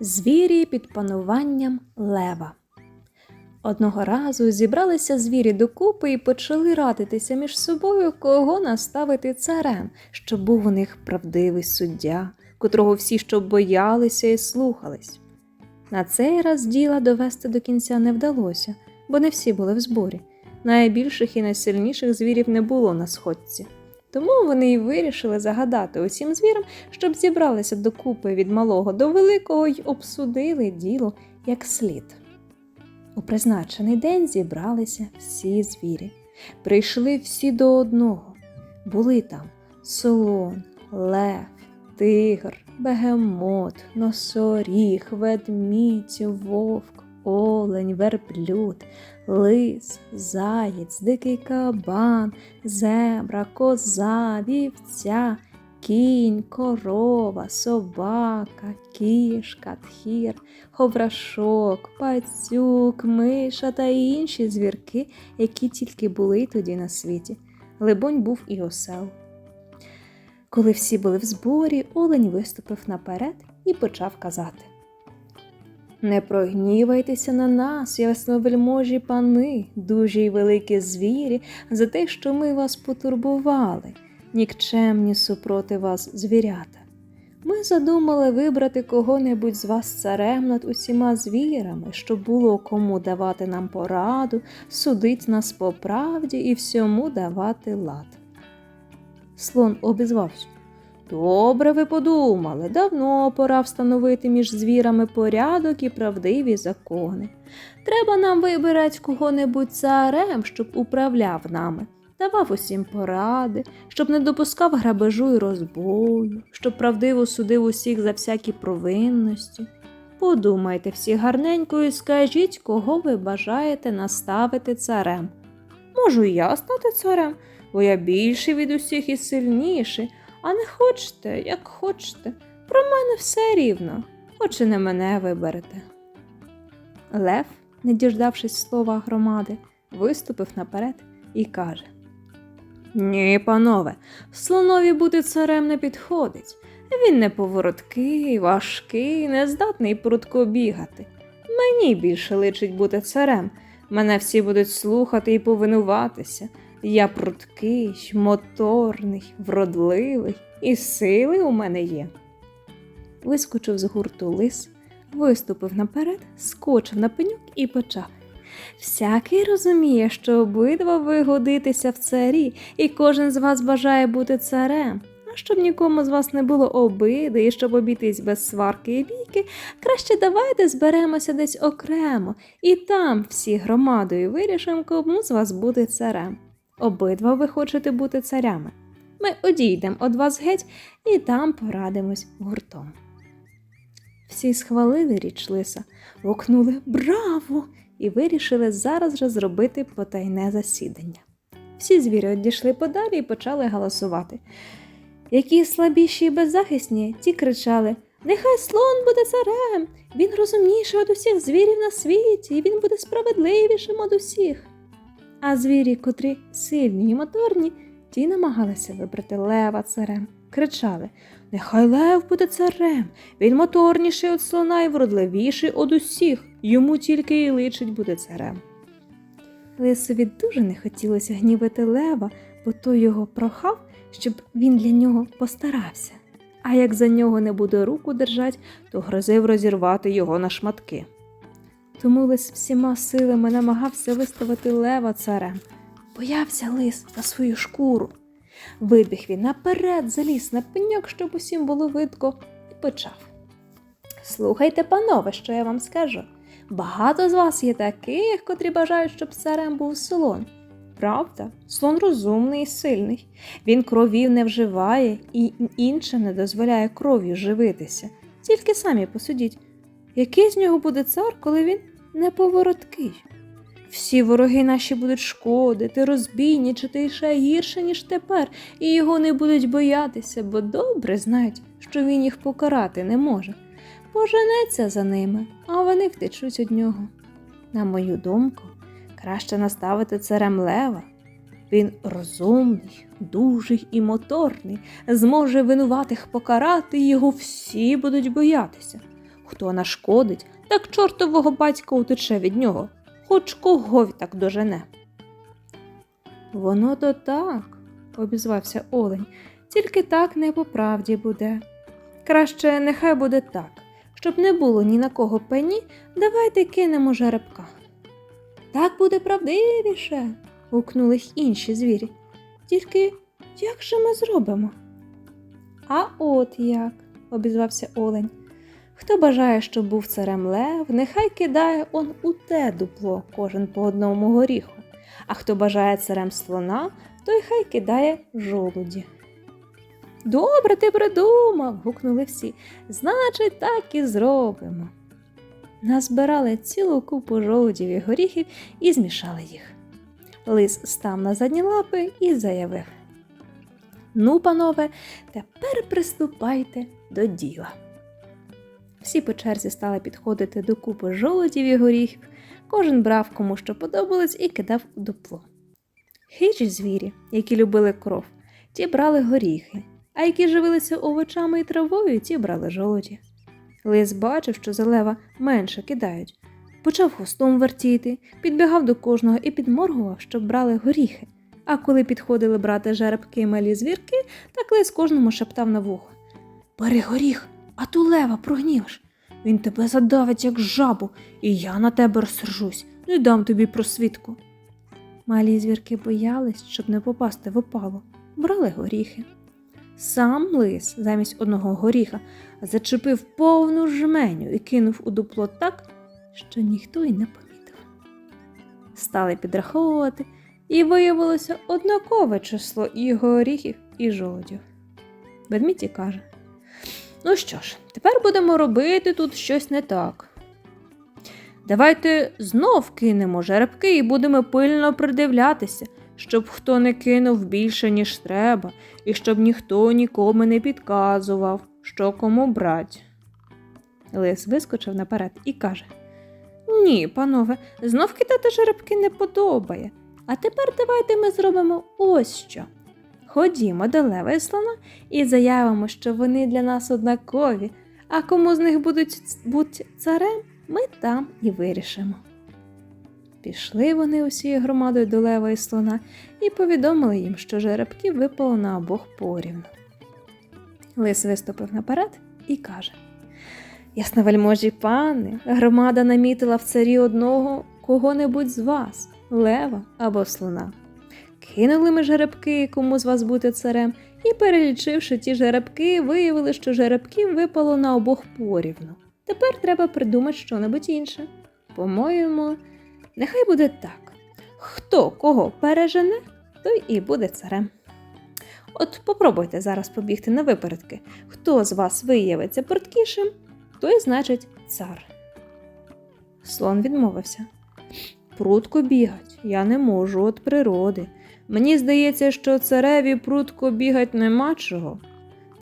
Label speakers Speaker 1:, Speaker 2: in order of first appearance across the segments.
Speaker 1: Звірі під пануванням лева. Одного разу зібралися звірі докупи і почали радитися між собою, кого наставити царем, щоб був у них правдивий суддя, котрого всі щоб боялися і слухались. На цей раз діла довести до кінця не вдалося, бо не всі були в зборі. Найбільших і найсильніших звірів не було на сходці. Тому вони й вирішили загадати усім звірам, щоб зібралися докупи від малого до великого й обсудили діло як слід. У призначений день зібралися всі звірі. Прийшли всі до одного. Були там слон, лев, тигр, бегемот, носоріг, ведмідь, вовк, олень, верблюд, лис, заєць, дикий кабан, зебра, коза, вівця, кінь, корова, собака, кішка, тхір, ховрашок, пацюк, миша та інші звірки, які тільки були тоді на світі. Либонь був і осел. Коли всі були в зборі, олень виступив наперед і почав казати. Не прогнівайтеся на нас, ясновельможі пани, дужі й великі звірі, за те, що ми вас потурбували, нікчемні супроти вас звірята. Ми задумали вибрати кого-небудь з вас царем над усіма звірами, щоб було кому давати нам пораду, судить нас по правді і всьому давати лад. Слон обізвався. Добре ви подумали, давно пора встановити між звірами порядок і правдиві закони. Треба нам вибирати кого-небудь царем, щоб управляв нами, давав усім поради, щоб не допускав грабежу і розбою, щоб правдиво судив усіх за всякі провинності. Подумайте всі гарненько і скажіть, кого ви бажаєте наставити царем. Можу я стати царем, бо я більший від усіх і сильніший. А не хочете, як хочете. Про мене все рівно, хоч і не мене виберете. Лев, не діждавшись слова громади, виступив наперед і каже: Ні, панове, слонові бути царем не підходить. Він неповороткий, важкий, нездатний прудко бігати. Мені більше личить бути царем. Мене всі будуть слухати і повинуватися. Я прудкий, моторний, вродливий, і сили у мене є. Вискочив з гурту лис, виступив наперед, скочив на пеньок і почав. Всякий розуміє, що обидва ви годитеся в царі, і кожен з вас бажає бути царем. А щоб нікому з вас не було обиди і щоб обійтись без сварки і бійки, краще давайте зберемося десь окремо, і там всі громадою вирішимо, кому з вас буде царем. Обидва ви хочете бути царями. Ми одійдемо від вас геть і там порадимось гуртом. Всі схвалили річ лиса, гукнули Браво! і вирішили зараз же зробити потайне засідання. Всі звірі одійшли подалі і почали галасувати. Які слабіші і беззахисні, ті кричали Нехай слон буде царем, він розумніший від усіх звірів на світі, і він буде справедливішим від усіх. А звірі, котрі сильні і моторні, ті намагалися вибрати лева царем. Кричали Нехай лев буде царем, він моторніший від слона і вродливіший од усіх, йому тільки й личить буде царем. Лисові дуже не хотілося гнівити лева, бо той його прохав, щоб він для нього постарався. А як за нього не буде руку держать, то грозив розірвати його на шматки. Тому лис всіма силами намагався виставити лева царем. Боявся лис за свою шкуру. Вибіг він наперед, заліз на пеньок, щоб усім було видко, і почав. Слухайте, панове, що я вам скажу. Багато з вас є таких, котрі бажають, щоб царем був слон. Правда, слон розумний і сильний. Він кровів не вживає і іншим не дозволяє кров'ю живитися. Тільки самі посудіть, який з нього буде цар, коли він неповороткий? Всі вороги наші будуть шкодити, розбійнічати і ще гірше, ніж тепер, і його не будуть боятися, бо добре знають, що він їх покарати не може. Поженеться за ними, а вони втечуть від нього. На мою думку, краще наставити царем лева. Він розумний, дужий і моторний, зможе винуватих покарати, і його всі будуть боятися. Хто нашкодить, так чортового батька утече від нього, хоч кого й так дожене. Воно то так, обізвався Олень, тільки так не по правді буде. Краще нехай буде так. Щоб не було ні на кого пені, давайте кинемо жеребка. Так буде правдивіше. гукнули й інші звірі. Тільки як же ми зробимо? А от як, обізвався Олень. Хто бажає, щоб був царем лев, нехай кидає он у те дупло, кожен по одному горіху. А хто бажає царем слона, той хай кидає жолуді. Добре, ти придумав. гукнули всі. Значить, так і зробимо. Назбирали цілу купу жолудів і горіхів і змішали їх. Лис став на задні лапи і заявив: Ну, панове, тепер приступайте до діла. Всі по черзі стали підходити до купи жолудів і горіхів, кожен брав кому що подобалось і кидав у дупло. Хижі звірі, які любили кров, ті брали горіхи, а які живилися овочами і травою, ті брали жолуді. Лис бачив, що за лева менше кидають. Почав хвостом вертіти, підбігав до кожного і підморгував, щоб брали горіхи. А коли підходили брати жеребки і малі звірки, так лис кожному шептав на вухо. Бери горіх, а то лева прогнівш. Він тебе задавить, як жабу, і я на тебе розсержусь, не дам тобі просвідку. Малі звірки боялись, щоб не попасти в опалу, брали горіхи. Сам лис замість одного горіха зачепив повну жменю і кинув у дупло так, що ніхто й не помітив. Стали підраховувати, і виявилося однакове число і горіхів, і жолудів. Ведмідь каже: Ну що ж, тепер будемо робити тут щось не так. Давайте знов кинемо жеребки і будемо пильно придивлятися, щоб хто не кинув більше, ніж треба, і щоб ніхто нікому не підказував, що кому брать. Лис вискочив наперед і каже: Ні, панове, знов кидати жеребки не подобає. А тепер давайте ми зробимо ось що. Ходімо до лева і слона і заявимо, що вони для нас однакові, а кому з них будуть бути царем, ми там і вирішимо. Пішли вони усією громадою до лева і слона і повідомили їм, що жеребків випало на обох порівну. Лис виступив наперед і каже: Ясновельможі пани, громада намітила в царі одного кого-небудь з вас, лева або слона. Кинули ми жеребки, кому з вас бути царем, і, перелічивши ті жеребки, виявили, що жеребків випало на обох порівну. Тепер треба придумати щонебудь інше. По-моєму, нехай буде так: хто кого пережене, той і буде царем. От попробуйте зараз побігти на випередки. Хто з вас виявиться порткішим, той значить цар. Слон відмовився. Прутко бігать, я не можу від природи. Мені здається, що цареві прутко бігать нема чого.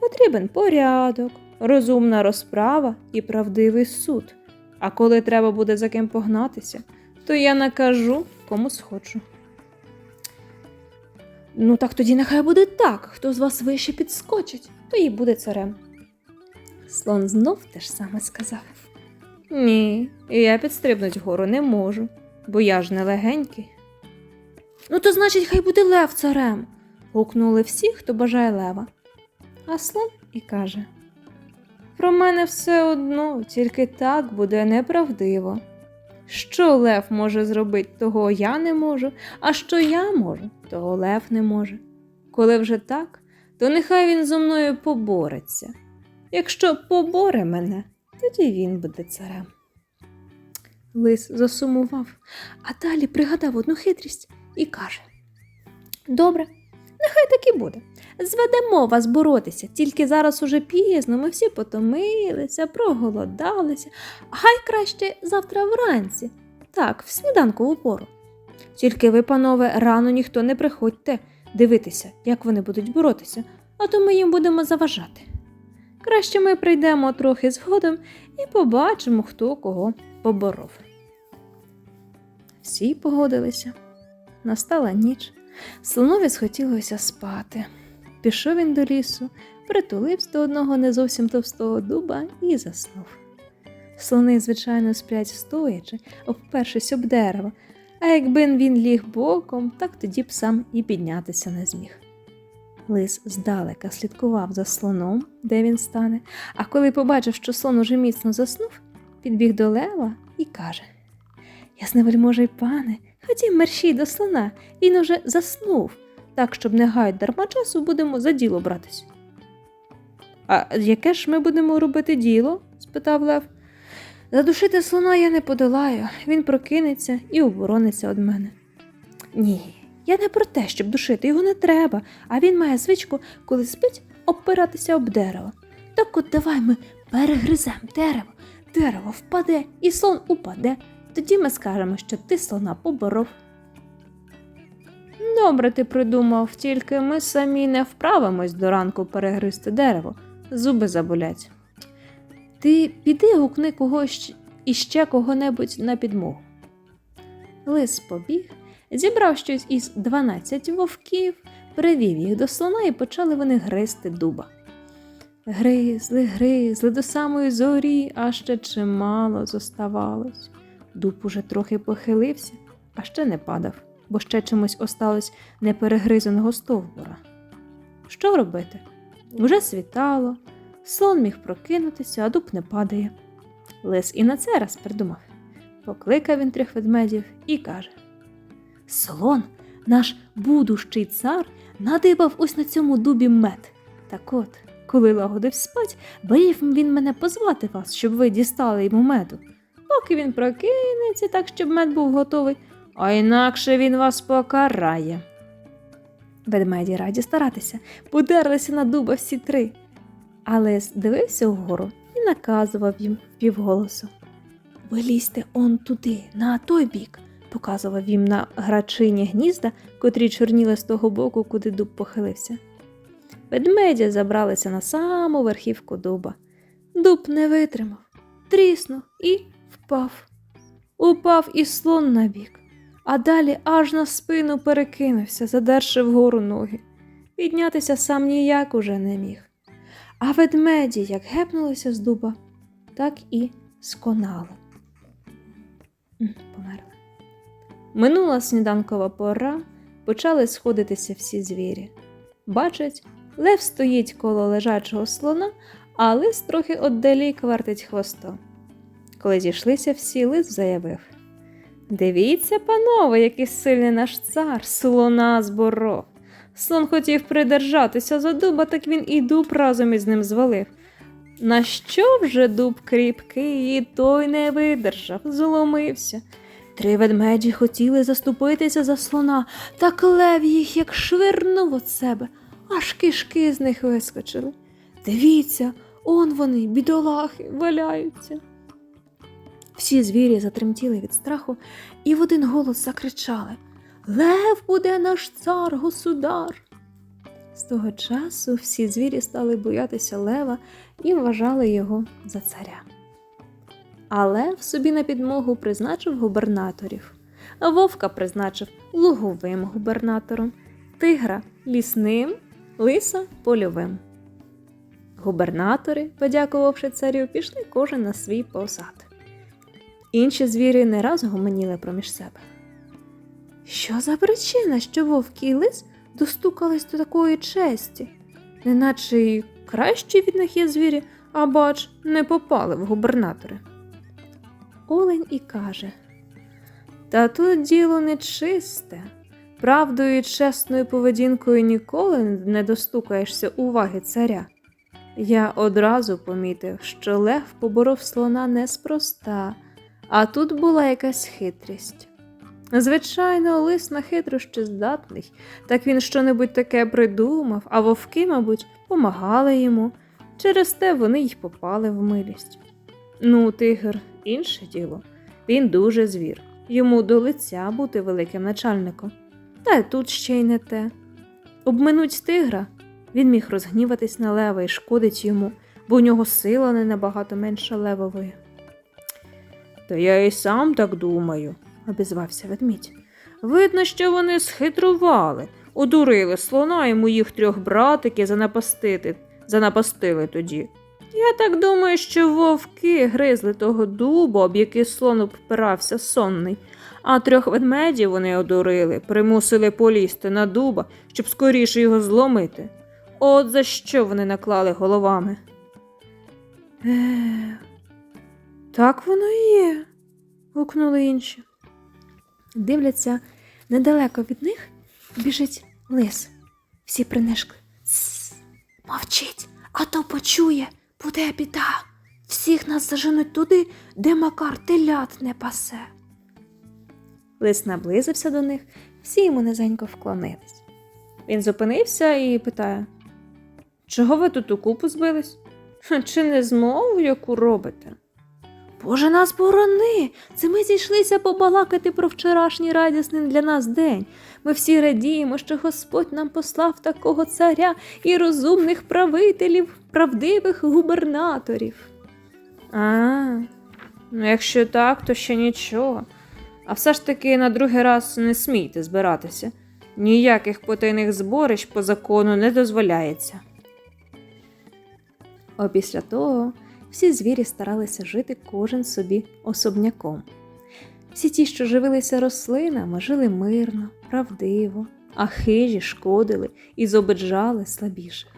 Speaker 1: Потрібен порядок, розумна розправа і правдивий суд. А коли треба буде за ким погнатися, то я накажу кому схочу. Ну, так тоді нехай буде так. Хто з вас вище підскочить, то і буде царем. Слон знов те ж саме сказав. Ні, я підстрибнуть вгору не можу, бо я ж не легенький. Ну, то значить, хай буде лев царем. гукнули всі, хто бажає лева. А слон і каже: Про мене все одно, тільки так буде неправдиво. Що лев може зробити, того я не можу, а що я можу, того лев не може. Коли вже так, то нехай він зо мною побореться. Якщо поборе мене, тоді він буде царем. Лис засумував, а далі пригадав одну хитрість і каже: Добре, нехай так і буде. Зведемо вас боротися, тільки зараз уже пізно, ми всі потомилися, проголодалися, хай краще завтра вранці, так, в сніданкову пору. Тільки ви, панове, рано ніхто не приходьте дивитися, як вони будуть боротися, а то ми їм будемо заважати. Краще ми прийдемо трохи згодом і побачимо, хто кого поборов. Всі погодилися. Настала ніч, слонові схотілося спати. Пішов він до лісу, притулився до одного не зовсім товстого дуба і заснув. Слони, звичайно, сплять стоячи, обпершись об дерево, а якби він ліг боком, так тоді б сам і піднятися не зміг. Лис здалека слідкував за слоном, де він стане, а коли побачив, що слон уже міцно заснув, підбіг до лева і каже: Ясневельможий пане, ходім мерщій до слона, він уже заснув, так, щоб не гаяти дарма часу, будемо за діло братись. А яке ж ми будемо робити діло? спитав Лев. Задушити слона я не подолаю, він прокинеться і оборониться від мене. Ні, я не про те, щоб душити, його не треба, а він має звичку, коли спить, обпиратися об дерево. Так от давай ми перегриземо дерево, дерево впаде і слон упаде. Тоді ми скажемо, що ти слона поборов. Добре ти придумав, тільки ми самі не вправимось до ранку перегризти дерево, зуби заболять. Ти піди гукни когось іще кого-небудь на підмогу. Лис побіг, зібрав щось із 12 вовків, привів їх до слона і почали вони гризти дуба. Гризли, гризли до самої зорі, а ще чимало зоставалось. Дуб уже трохи похилився, а ще не падав, бо ще чимось осталось неперегризаного стовбура. Що робити? Вже світало, слон міг прокинутися, а дуб не падає. Лис і на це раз придумав. Покликав він трьох ведмедів і каже: Слон, наш будущий цар, надибав ось на цьому дубі мед. Так от, коли лагодив спать, боїв він мене позвати вас, щоб ви дістали йому меду. Поки він прокинеться, так щоб мед був готовий, а інакше він вас покарає. Ведмеді раді старатися, подерлися на дуба всі три. Але дивився вгору і наказував їм впівголосу. Ви лізьте он туди, на той бік, показував їм на грачині гнізда, котрі чорніли з того боку, куди дуб похилився. Ведмедя забралися на саму верхівку дуба. Дуб не витримав, тріснув і впав. Упав і слон на бік, а далі аж на спину перекинувся, задерши вгору ноги. Піднятися сам ніяк уже не міг. А ведмеді, як гепнулися з дуба, так і сконали. Померли. Минула сніданкова пора, почали сходитися всі звірі. Бачать, лев стоїть коло лежачого слона, а лис трохи отдалік вертить хвостом. Коли зійшлися всі, лис заявив Дивіться, панове, який сильний наш цар, слона зборов. Слон хотів придержатися за дуба, так він і дуб разом із ним звалив. На що вже дуб кріпкий, і той не видержав, зломився. Три ведмеді хотіли заступитися за слона, так лев їх як швирнув від себе, аж кишки з них вискочили. Дивіться, он вони, бідолахи, валяються. Всі звірі затремтіли від страху і в один голос закричали Лев буде наш цар, государ. З того часу всі звірі стали боятися лева і вважали його за царя. А лев собі на підмогу призначив губернаторів, а вовка призначив луговим губернатором, тигра лісним, лиса польовим. Губернатори, подякувавши царю, пішли кожен на свій посад. Інші звірі не раз гомоніли проміж себе. Що за причина, що вовк і лис достукались до такої честі, неначе й кращі від них є звірі, а бач, не попали в губернатори. Олень і каже Та тут діло нечисте. Правдою і чесною поведінкою ніколи не достукаєшся уваги царя. Я одразу помітив, що лев поборов слона неспроста, а тут була якась хитрість. Звичайно, лис на хитрощі здатний, так він щонебудь таке придумав, а вовки, мабуть, помагали йому. Через те вони й попали в милість. Ну, тигр інше діло. Він дуже звір. Йому до лиця бути великим начальником. Та й тут ще й не те. Обминуть тигра, він міг розгніватись на лева і шкодить йому, бо у нього сила не набагато менша левової. Та я і сам так думаю, обізвався ведмідь. Видно, що вони схитрували, одурили слона і моїх трьох братиків занапастити, занапастили тоді. Я так думаю, що вовки гризли того дуба, об який слон обпирався сонний, а трьох ведмедів вони одурили, примусили полізти на дуба, щоб скоріше його зломити. От за що вони наклали головами. Е, так воно і є, гукнули інші. Дивляться, недалеко від них біжить лис. Всі принишкли. «Тсс, Мовчіть, а то почує, буде біда. Всіх нас заженуть туди, де Макар телят не пасе. Лис наблизився до них, всі йому низенько вклонились. Він зупинився і питає: Чого ви тут у купу збились? Чи не змову, яку робите? Боже нас борони! Це ми зійшлися побалакати про вчорашній радісний для нас день. Ми всі радіємо, що Господь нам послав такого царя і розумних правителів, правдивих губернаторів. А, ну якщо так, то ще нічого. А все ж таки на другий раз не смійте збиратися. Ніяких потайних зборищ по закону не дозволяється. А після того всі звірі старалися жити кожен собі особняком. Всі ті, що живилися рослинами, жили мирно, правдиво, а хижі шкодили і зобиджали слабіших.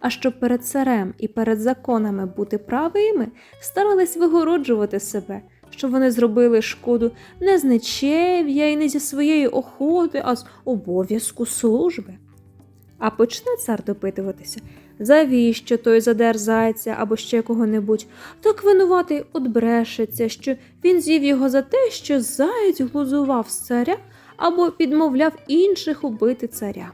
Speaker 1: А щоб перед царем і перед законами бути правими, старались вигороджувати себе, щоб вони зробили шкоду не з нечев'я і не зі своєї охоти, а з обов'язку служби. А почне цар допитуватися, завіщо той задер зайця або ще кого-небудь, так винуватий одбрешеться, що він з'їв його за те, що заєць глузував з царя або підмовляв інших убити царя.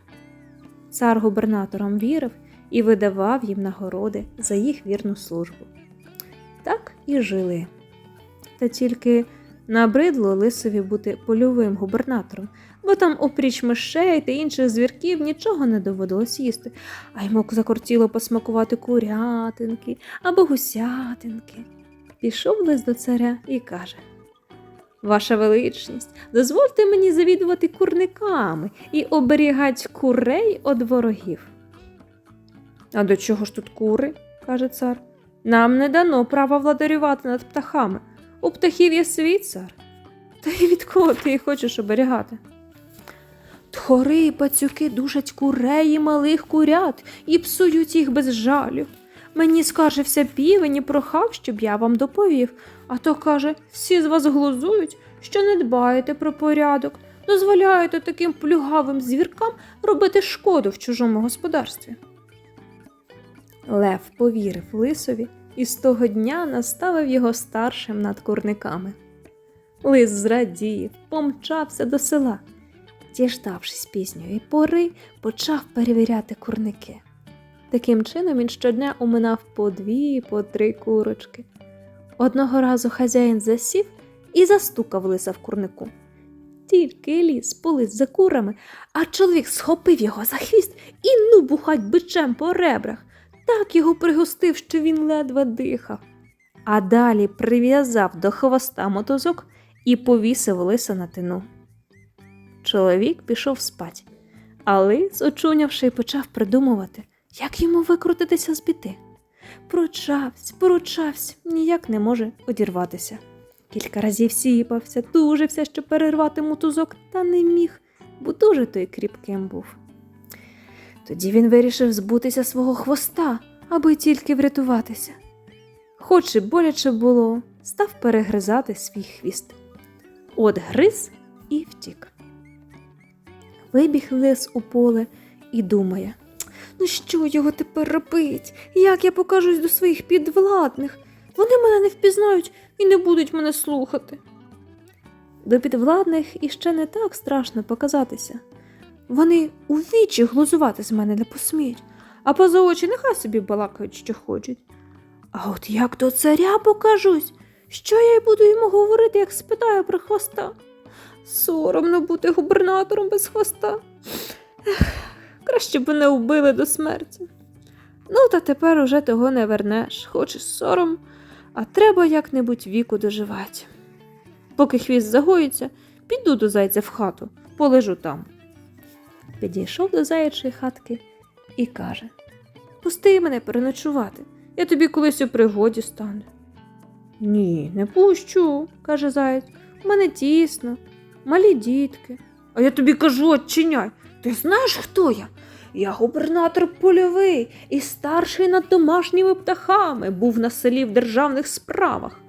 Speaker 1: Цар губернаторам вірив і видавав їм нагороди за їх вірну службу. Так і жили. Та тільки набридло лисові бути польовим губернатором, бо там опріч мишей та інших звірків нічого не доводилось їсти, а йому закортіло посмакувати курятинки або гусятинки. Пішов лис до царя і каже: Ваша величність, дозвольте мені завідувати курниками і оберігати курей від ворогів. А до чого ж тут кури? каже цар. Нам не дано права владарювати над птахами. У птахів є свій цар. Та й від кого ти їх хочеш оберігати? Тхори і пацюки душать курей і малих курят і псують їх без жалю. Мені скаржився півень і прохав, щоб я вам доповів, а то каже, всі з вас глузують, що не дбаєте про порядок, дозволяєте таким плюгавим звіркам робити шкоду в чужому господарстві. Лев повірив лисові і з того дня наставив його старшим над курниками. Лис зрадів, помчався до села. Діждавшись пізньої пори, почав перевіряти курники. Таким чином він щодня уминав по дві, по три курочки. Одного разу хазяїн засів і застукав лиса в курнику. Тільки ліс поліз за курами, а чоловік схопив його за хвіст і ну бухать бичем по ребрах. Так його пригостив, що він ледве дихав. А далі прив'язав до хвоста мотузок і повісив лиса на тину. Чоловік пішов спать, а лис, очунявши, почав придумувати, як йому викрутитися з біди. Пручався, пручався, ніяк не може одірватися. Кілька разів сіпався, тужився, щоб перервати мотузок, та не міг, бо дуже той кріпким був. Тоді він вирішив збутися свого хвоста, аби тільки врятуватися. Хоч і боляче було, став перегризати свій хвіст. От гриз і втік. Вибіг лис у поле і думає: ну що його тепер робить? Як я покажусь до своїх підвладних? Вони мене не впізнають і не будуть мене слухати. До підвладних іще не так страшно показатися. Вони у вічі глузувати з мене не посміють, а поза очі нехай собі балакають, що хочуть. А от як до царя покажусь, що я й буду йому говорити, як спитаю про хвоста? Соромно бути губернатором без хвоста. Ех, краще б не вбили до смерті. Ну, та тепер уже того не вернеш, хоч і сором, а треба як-небудь віку доживати. Поки хвіст загоїться, піду до зайця в хату, полежу там. Підійшов до заячої хатки і каже: Пусти мене переночувати. Я тобі колись у пригоді стану. Ні, не пущу, каже заєць. У мене тісно, малі дітки. А я тобі кажу, очиняй. Ти знаєш, хто я? Я губернатор польовий і старший над домашніми птахами був на селі в державних справах.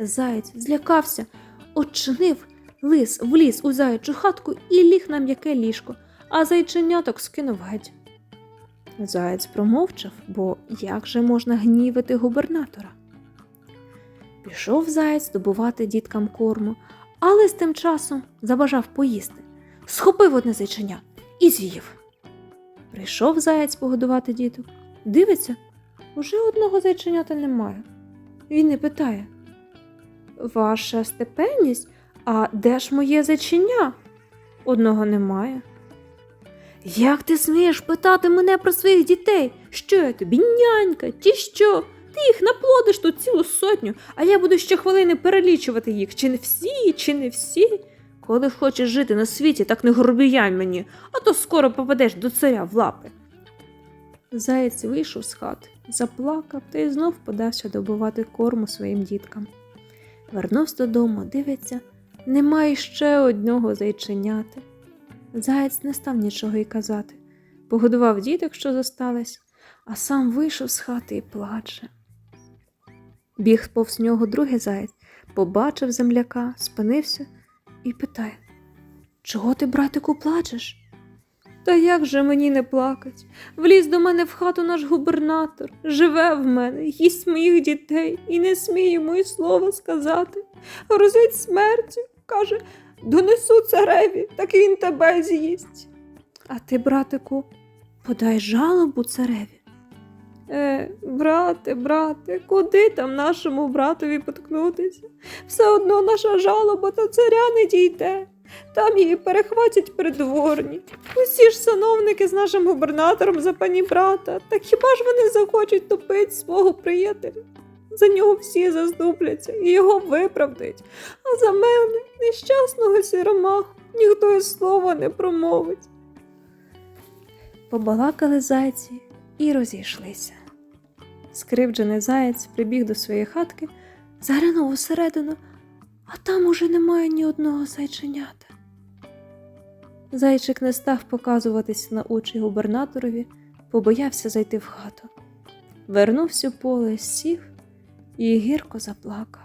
Speaker 1: Заєць злякався, очинив лис вліз у заячу хатку і ліг на м'яке ліжко, а зайченяток скинув геть. Заєць промовчав, бо як же можна гнівити губернатора? Пішов заєць добувати діткам корму, але з тим часом забажав поїсти, схопив одне зайченя і з'їв. Прийшов заєць погодувати діток. Дивиться, уже одного зайченята немає. Він і питає: Ваша степенність, а де ж моє зайченя? Одного немає. Як ти смієш питати мене про своїх дітей? Що я тобі, нянька, ті що? Ти їх наплодиш тут цілу сотню, а я буду ще хвилини перелічувати їх, чи не всі, чи не всі. Коли хочеш жити на світі, так не грубіяй мені, а то скоро попадеш до царя в лапи. Заєць вийшов з хати, заплакав та й знов подався добувати корму своїм діткам. Вернувся додому, дивиться, немає ще одного зайченяти. Заєць не став нічого й казати, погодував діток, що зостались, а сам вийшов з хати і плаче. Біг повз нього другий заєць, побачив земляка, спинився і питає Чого ти, братику, плачеш? Та як же мені не плакать? Вліз до мене в хату наш губернатор, живе в мене, їсть моїх дітей і не сміє йому й слова сказати. Грозить смертю, каже, донесу цареві, так він тебе з'їсть. А ти, братику, подай жалобу цареві. Е, брате, брате, куди там нашому братові поткнутися? Все одно наша жалоба до царя не дійде. Там її перехватять придворні. Усі ж сановники з нашим губернатором за пані брата. Так хіба ж вони захочуть топити свого приятеля? За нього всі заступляться і його виправдають. А за мене, нещасного сіромаху, ніхто і слова не промовить. Побалакали зайці і розійшлися. Скривджений заєць прибіг до своєї хатки, заглянув усередину, а там уже немає ні одного зайченята. Зайчик не став показуватись на очі губернаторові, побоявся зайти в хату. Вернувся в поле, сів і гірко заплакав.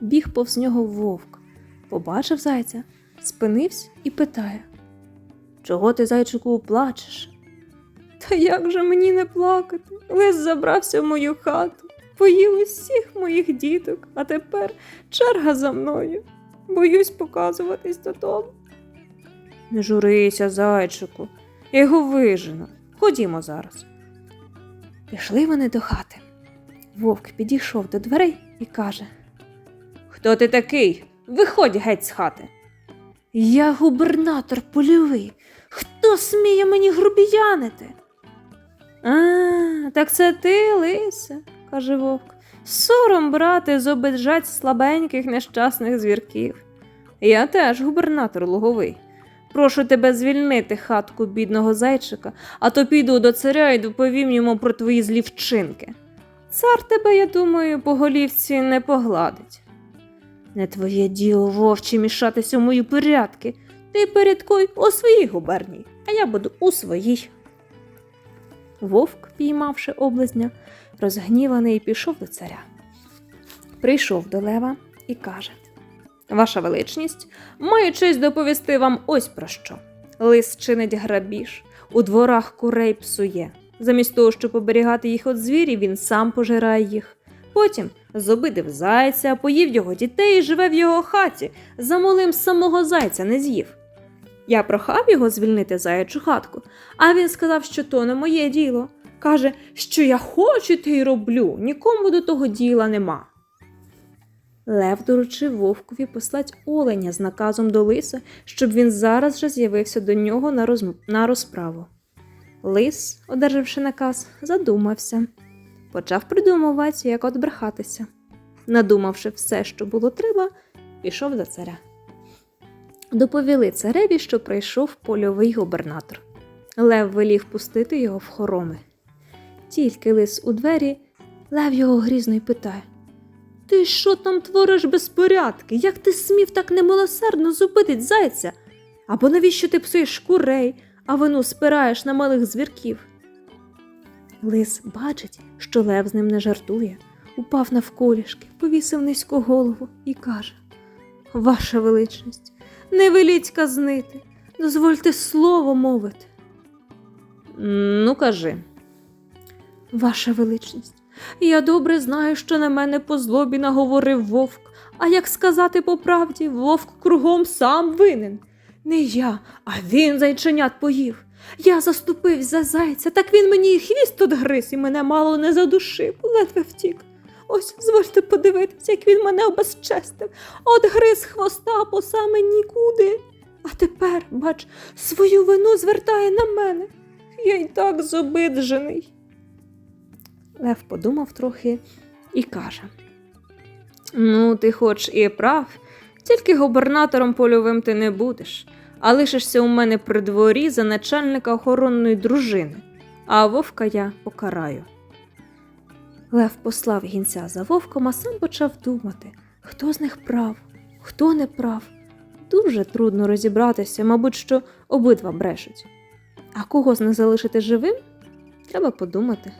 Speaker 1: Біг повз нього вовк, побачив зайця, спинився і питає Чого ти, зайчику, плачеш? Та як же мені не плакати? Лис забрався в мою хату, поїв усіх моїх діток, а тепер черга за мною. Боюсь показуватись додому. Не журися, зайчику, його вижену. Ходімо зараз. Пішли вони до хати. Вовк підійшов до дверей і каже: Хто ти такий? Виходь геть з хати. Я губернатор польовий. Хто сміє мені грубіянити? А, так це ти, лисе, каже вовк. Сором, брате, зобиджать слабеньких нещасних звірків. Я теж губернатор луговий. Прошу тебе звільнити хатку бідного зайчика, а то піду до царя і доповім йому про твої злі вчинки. Цар тебе, я думаю, по голівці не погладить. Не твоє діло, вовче, мішатися в мої порядки. Ти порядкуй у своїй губернії, а я буду у своїй. Вовк, піймавши облизня, розгніваний, пішов до царя. Прийшов до лева і каже: Ваша величність, маю честь доповісти вам ось про що. Лис чинить грабіж, у дворах курей псує. Замість того, щоб оберігати їх від звірів, він сам пожирає їх. Потім зобидив зайця, поїв його дітей і живе в його хаті, за малим самого зайця не з'їв. Я прохав його звільнити заячу хатку, а він сказав, що то не моє діло. Каже, що я хочу, те й роблю, нікому до того діла нема. Лев доручив вовкові послать оленя з наказом до лиса, щоб він зараз же з'явився до нього на, розм... на розправу. Лис, одержавши наказ, задумався, почав придумувати, як отбрехатися. Надумавши все, що було треба, пішов до царя. Доповіли цареві, що прийшов польовий губернатор. Лев велів пустити його в хороми. Тільки лис у двері, лев його грізно й питає. Ти що там твориш безпорядки? Як ти смів так немилосердно зубити зайця? Або навіщо ти псуєш курей, а вину спираєш на малих звірків? Лис бачить, що лев з ним не жартує, упав навколішки, повісив низько голову і каже: Ваша величність, не веліть казнити, дозвольте слово мовити. Ну, кажи. Ваша величність, я добре знаю, що на мене по злобі наговорив вовк, а як сказати по правді, вовк кругом сам винен. Не я, а він зайченят поїв. Я заступив за зайця, так він мені і хвіст одгриз і мене мало не задушив, ледве втік. Ось звольте подивитися, як він мене обезчестив, одгриз хвоста по саме нікуди. А тепер, бач, свою вину звертає на мене. Я й так зобиджений. Лев подумав трохи і каже: Ну, ти хоч і прав, тільки губернатором польовим ти не будеш, а лишишся у мене при дворі за начальника охоронної дружини, а вовка я покараю. Лев послав гінця за вовком, а сам почав думати, хто з них прав, хто не прав. Дуже трудно розібратися, мабуть, що обидва брешуть. А кого з них залишити живим? Треба подумати.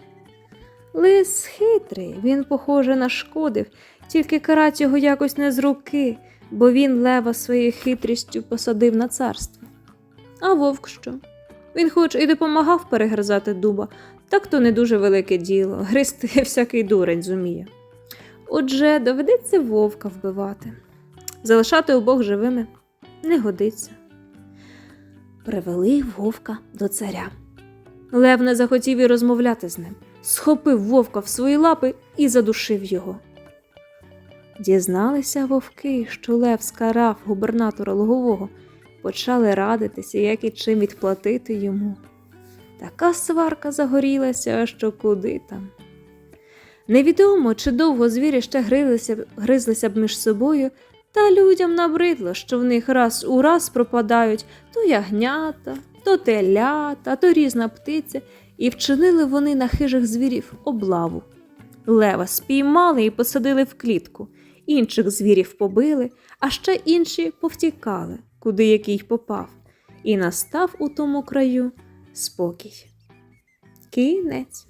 Speaker 1: Лис хитрий, він, похоже, нашкодив, тільки карать його якось не з руки, бо він лева своєю хитрістю посадив на царство. А вовк що? Він хоч і допомагав перегризати дуба, так то не дуже велике діло, гризти всякий дурень зуміє. Отже, доведеться вовка вбивати. Залишати обох живими не годиться. Привели вовка до царя. Лев не захотів і розмовляти з ним, схопив вовка в свої лапи і задушив його. Дізналися вовки, що Лев скарав губернатора Лугового, почали радитися, як і чим відплатити йому. Така сварка загорілася, що куди там. Невідомо, чи довго звірі ще гризлися, б- гризлися б між собою, та людям набридло, що в них раз у раз пропадають то ягнята, то телята, то різна птиця, і вчинили вони на хижих звірів облаву. Лева спіймали і посадили в клітку, інших звірів побили, а ще інші повтікали, куди який попав, і настав у тому краю спокій. Кінець.